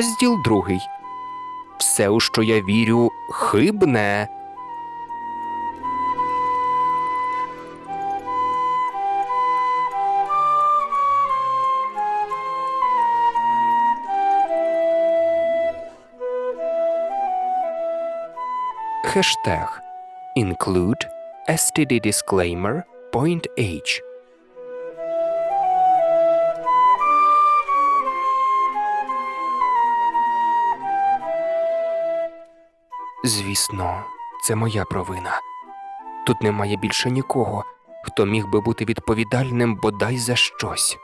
Розділ другий. Все, у що я вірю, хибне. Хештег Include STD disclaimer point H. Звісно, це моя провина. Тут немає більше нікого, хто міг би бути відповідальним бодай за щось.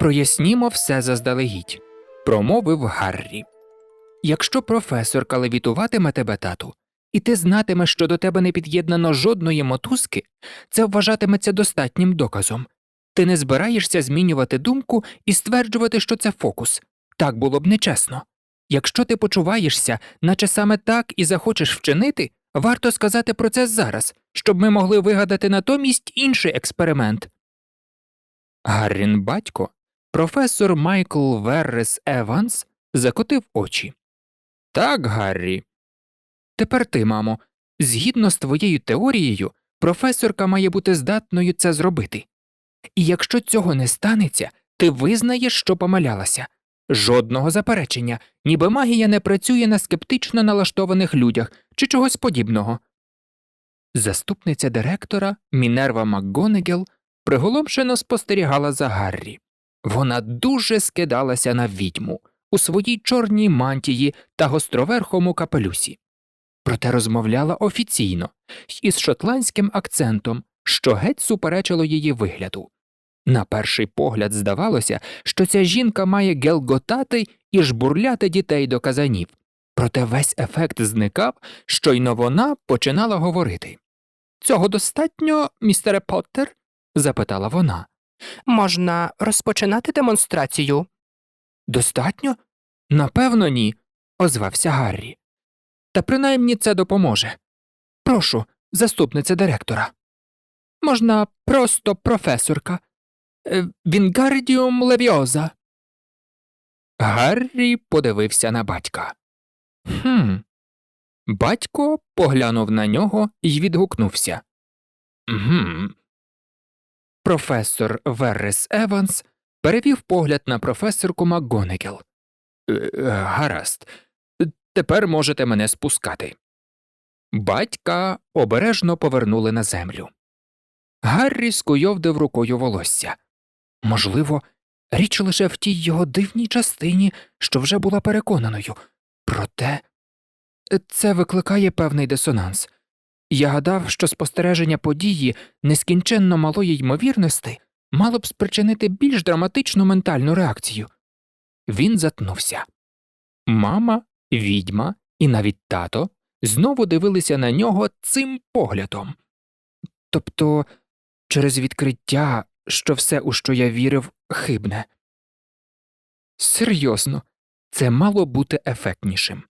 Прояснімо все заздалегідь, промовив Гаррі. Якщо професорка левітуватиме тебе, тату, і ти знатимеш, що до тебе не під'єднано жодної мотузки, це вважатиметься достатнім доказом. Ти не збираєшся змінювати думку і стверджувати, що це фокус. Так було б нечесно. Якщо ти почуваєшся, наче саме так і захочеш вчинити, варто сказати про це зараз, щоб ми могли вигадати натомість інший експеримент. Гаррін батько, професор Майкл Веррес Еванс, закотив очі. Так, Гаррі. Тепер ти, мамо, згідно з твоєю теорією, професорка має бути здатною це зробити. І якщо цього не станеться, ти визнаєш, що помилялася. Жодного заперечення, ніби магія не працює на скептично налаштованих людях чи чогось подібного. Заступниця директора Мінерва МакГонегел приголомшено спостерігала за Гаррі. Вона дуже скидалася на відьму у своїй чорній мантії та гостроверхому капелюсі. Проте розмовляла офіційно із шотландським акцентом, що геть суперечило її вигляду. На перший погляд здавалося, що ця жінка має гелготати і жбурляти дітей до казанів, проте весь ефект зникав, щойно вона починала говорити. Цього достатньо, містере Поттер? запитала вона. Можна розпочинати демонстрацію? Достатньо? Напевно, ні, озвався Гаррі. Та принаймні це допоможе. Прошу, заступниця директора. Можна просто професорка. Е, Вінгардіум левіоза. Гаррі подивився на батька. Хм. Батько поглянув на нього і відгукнувся. Гм. Професор Веррес Еванс перевів погляд на професорку МакГонегел. «Е, Гаразд, тепер можете мене спускати. Батька обережно повернули на землю. Гаррі скуйовдив рукою волосся. Можливо, річ лише в тій його дивній частині, що вже була переконаною. Проте це викликає певний дисонанс. Я гадав, що спостереження події нескінченно малої ймовірності мало б спричинити більш драматичну ментальну реакцію. Він затнувся. Мама, відьма і навіть тато знову дивилися на нього цим поглядом. Тобто, через відкриття, що все, у що я вірив, хибне. Серйозно, це мало бути ефектнішим.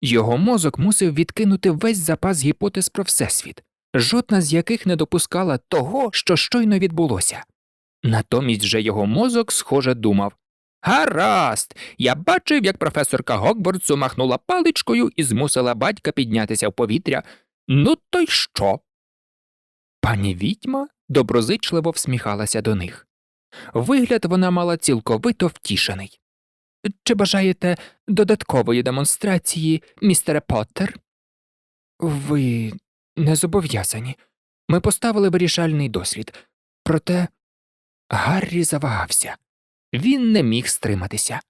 Його мозок мусив відкинути весь запас гіпотез про Всесвіт, жодна з яких не допускала того, що щойно відбулося. Натомість же його мозок, схоже, думав Гаразд, я бачив, як професорка Гогвардсу махнула паличкою і змусила батька піднятися в повітря. Ну то й що? Пані відьма доброзичливо всміхалася до них. Вигляд вона мала цілковито втішений. Чи бажаєте додаткової демонстрації, містере Поттер? Ви не зобов'язані. Ми поставили вирішальний дослід. Проте Гаррі завагався. Він не міг стриматися.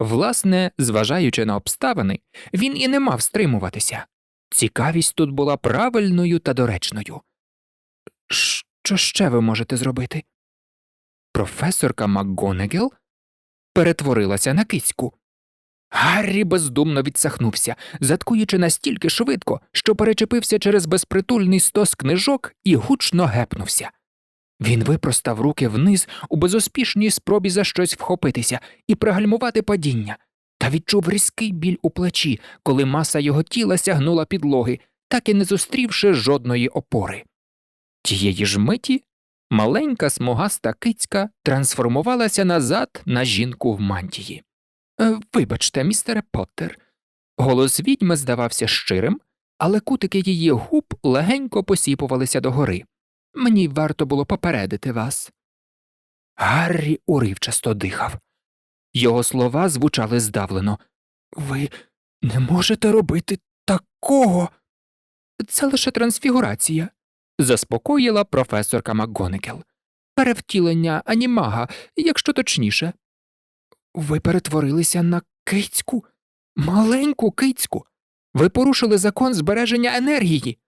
Власне, зважаючи на обставини, він і не мав стримуватися. Цікавість тут була правильною та доречною. Що ще ви можете зробити? Професорка МакГонегел перетворилася на кицьку. Гаррі бездумно відсахнувся, заткуючи настільки швидко, що перечепився через безпритульний стос книжок і гучно гепнувся. Він випростав руки вниз у безуспішній спробі за щось вхопитися і пригальмувати падіння, та відчув різкий біль у плечі, коли маса його тіла сягнула підлоги, так і не зустрівши жодної опори. Тієї ж миті маленька смугаста кицька трансформувалася назад на жінку в мантії. «Е, Вибачте, містере Поттер». Голос відьми здавався щирим, але кутики її губ легенько посіпувалися догори. Мені варто було попередити вас. Гаррі уривчасто дихав. Його слова звучали здавлено. Ви не можете робити такого. Це лише трансфігурація, заспокоїла професорка МакГонекел. Перевтілення анімага, якщо точніше. Ви перетворилися на кицьку, маленьку кицьку. Ви порушили закон збереження енергії.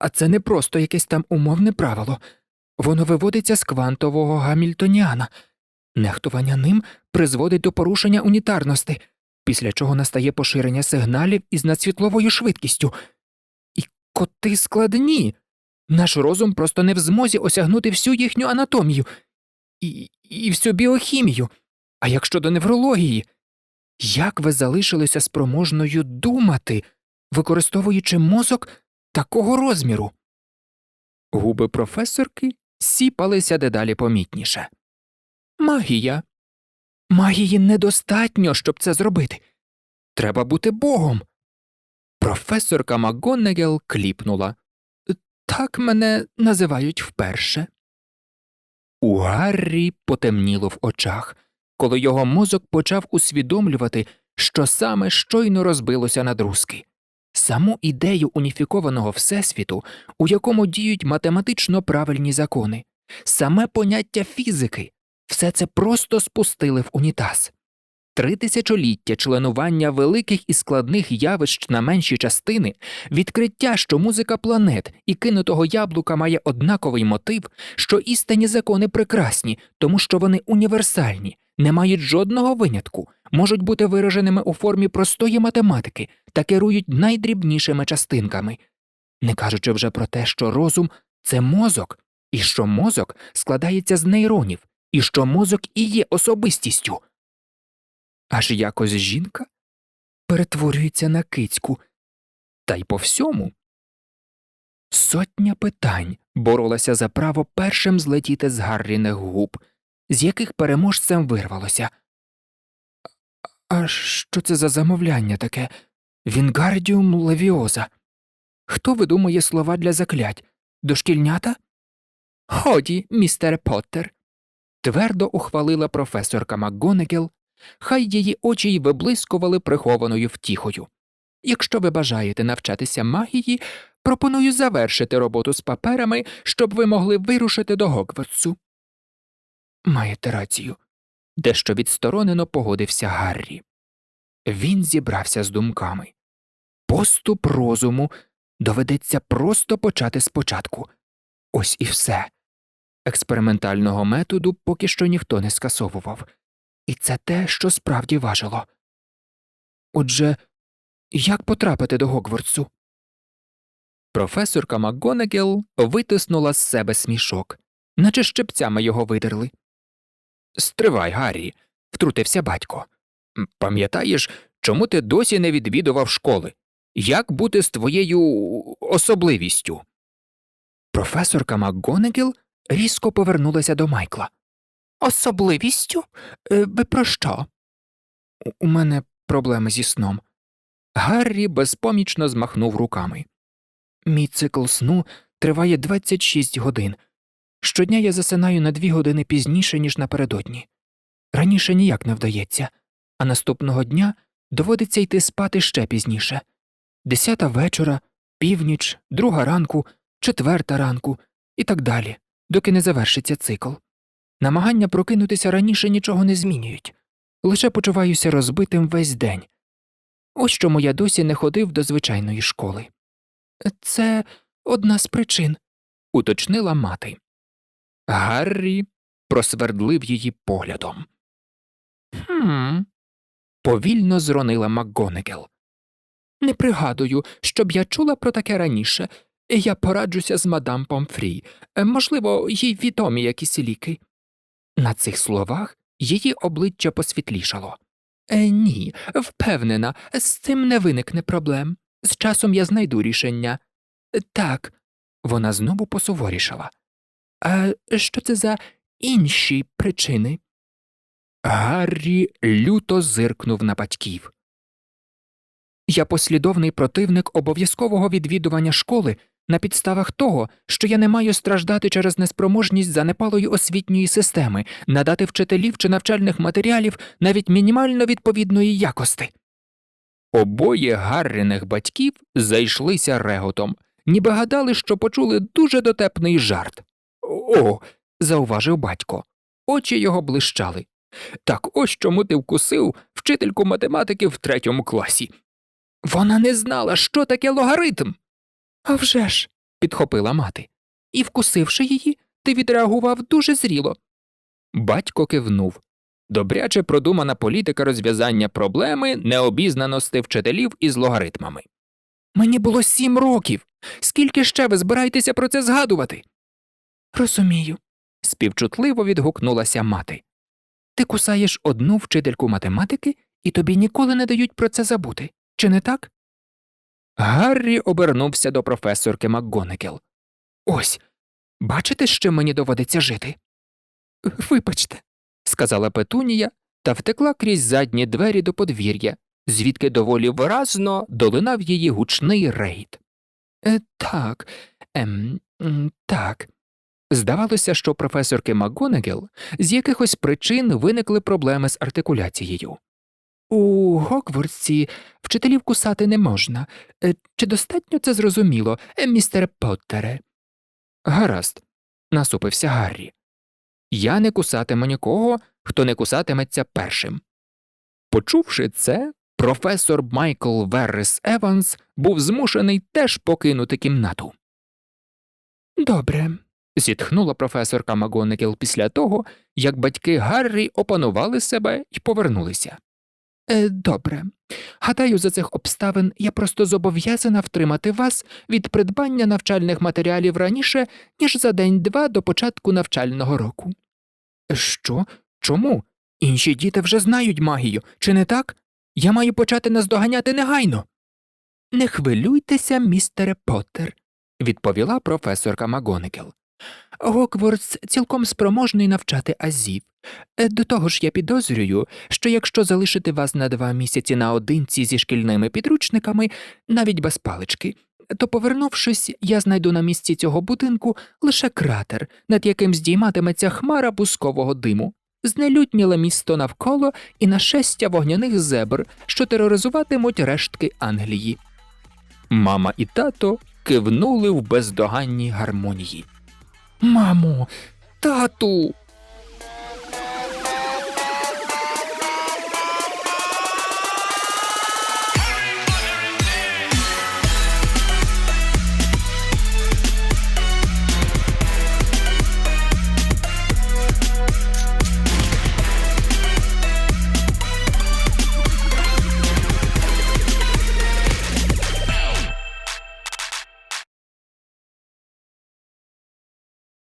А, це не просто якесь там умовне правило. Воно виводиться з квантового гамільтоніана. Нехтування ним призводить до порушення унітарності, після чого настає поширення сигналів із надсвітловою швидкістю. І коти складні. Наш розум просто не в змозі осягнути всю їхню анатомію і, і всю біохімію. А як щодо неврології, як ви залишилися спроможною думати, використовуючи мозок такого розміру? Губи професорки сіпалися дедалі помітніше. Магія. Магії недостатньо, щоб це зробити. Треба бути богом. Професорка МакГонегел кліпнула. Так мене називають вперше. У Гаррі потемніло в очах, коли його мозок почав усвідомлювати, що саме щойно розбилося на друзки. Саму ідею уніфікованого всесвіту, у якому діють математично правильні закони, саме поняття фізики, все це просто спустили в унітаз. Три тисячоліття членування великих і складних явищ на менші частини, відкриття, що музика планет і кинутого яблука має однаковий мотив, що істинні закони прекрасні, тому що вони універсальні, не мають жодного винятку, можуть бути вираженими у формі простої математики та керують найдрібнішими частинками, не кажучи вже про те, що розум це мозок, і що мозок складається з нейронів, і що мозок і є особистістю. Аж якось жінка перетворюється на кицьку, та й по всьому. Сотня питань боролася за право першим злетіти з Гарріних губ, з яких переможцем вирвалося. А що це за замовляння таке? Вінгардіум левіоза. Хто видумує слова для заклять? Дошкільнята? Ході, містере Поттер. Твердо ухвалила професорка МакГонегел, хай її очі й виблискували прихованою втіхою. Якщо ви бажаєте навчатися магії, пропоную завершити роботу з паперами, щоб ви могли вирушити до Гогвартсу. Маєте рацію. Дещо відсторонено погодився Гаррі. Він зібрався з думками. Поступ розуму доведеться просто почати спочатку. Ось і все. Експериментального методу поки що ніхто не скасовував, і це те, що справді важило. Отже, як потрапити до Гогвартсу? Професорка МакГонагел витиснула з себе смішок, наче щепцями його видерли. Стривай, Гаррі, втрутився батько. Пам'ятаєш, чому ти досі не відвідував школи? Як бути з твоєю особливістю? Професорка МакГонагел різко повернулася до Майкла. Особливістю? Е, Ви про що? «У- У мене проблеми зі сном. Гаррі безпомічно змахнув руками. Мій цикл сну триває 26 годин. Щодня я засинаю на дві години пізніше, ніж напередодні. Раніше ніяк не вдається, а наступного дня доводиться йти спати ще пізніше. Десята вечора, північ, друга ранку, четверта ранку і так далі, доки не завершиться цикл. Намагання прокинутися раніше нічого не змінюють, лише почуваюся розбитим весь день. Ось чому я досі не ходив до звичайної школи. Це одна з причин, уточнила мати. Гаррі просвердлив її поглядом. Хм. повільно зронила МакГонегел. Не пригадую, щоб я чула про таке раніше. Я пораджуся з мадам Помфрі. Е, Можливо, їй відомі якісь ліки. На цих словах її обличчя посвітлішало. Е, ні, впевнена, з цим не виникне проблем. З часом я знайду рішення. Так, вона знову посуворішала. А що це за інші причини? Гаррі люто зиркнув на батьків. Я послідовний противник обов'язкового відвідування школи на підставах того, що я не маю страждати через неспроможність занепалої освітньої системи, надати вчителів чи навчальних матеріалів навіть мінімально відповідної якості. Обоє Гарриних батьків зайшлися реготом, ніби гадали, що почули дуже дотепний жарт. О, зауважив батько. Очі його блищали. Так ось чому ти вкусив вчительку математики в третьому класі. Вона не знала, що таке логаритм. «А вже ж», – підхопила мати. І, вкусивши її, ти відреагував дуже зріло. Батько кивнув. Добряче продумана політика розв'язання проблеми необізнаності вчителів із логаритмами. Мені було сім років. Скільки ще ви збираєтеся про це згадувати? Розумію, співчутливо відгукнулася мати. Ти кусаєш одну вчительку математики, і тобі ніколи не дають про це забути, чи не так? Гаррі обернувся до професорки МакГонекел. Ось, бачите, чим мені доводиться жити? Вибачте, сказала Петунія та втекла крізь задні двері до подвір'я, звідки доволі виразно долинав її гучний рейд. Е, так, ем, так. Здавалося, що професорки МакГонегел з якихось причин виникли проблеми з артикуляцією. У Гокворсі вчителів кусати не можна. Е, Чи достатньо це зрозуміло, е, містере Поттере? Гаразд, насупився Гаррі. Я не кусатиму нікого, хто не кусатиметься першим. Почувши це, професор Майкл Веррес Еванс був змушений теж покинути кімнату. Добре, зітхнула професорка Магонекел після того, як батьки Гаррі опанували себе і повернулися. Е, добре. Гадаю, за цих обставин я просто зобов'язана втримати вас від придбання навчальних матеріалів раніше, ніж за день-два до початку навчального року. Що? Чому? Інші діти вже знають магію, чи не так? Я маю почати наздоганяти негайно. Не хвилюйтеся, містере Поттер, відповіла професорка Магонекел. Гоквордс цілком спроможний навчати азів. Е, До того ж я підозрюю, що якщо залишити вас на два місяці наодинці зі шкільними підручниками, навіть без палички, то, повернувшись, я знайду на місці цього будинку лише кратер, над яким здійматиметься хмара бускового диму, знелюдніле місто навколо і нашестя вогняних зебр, що тероризуватимуть рештки Англії. Мама і тато кивнули в бездоганній гармонії. Мамо, тату.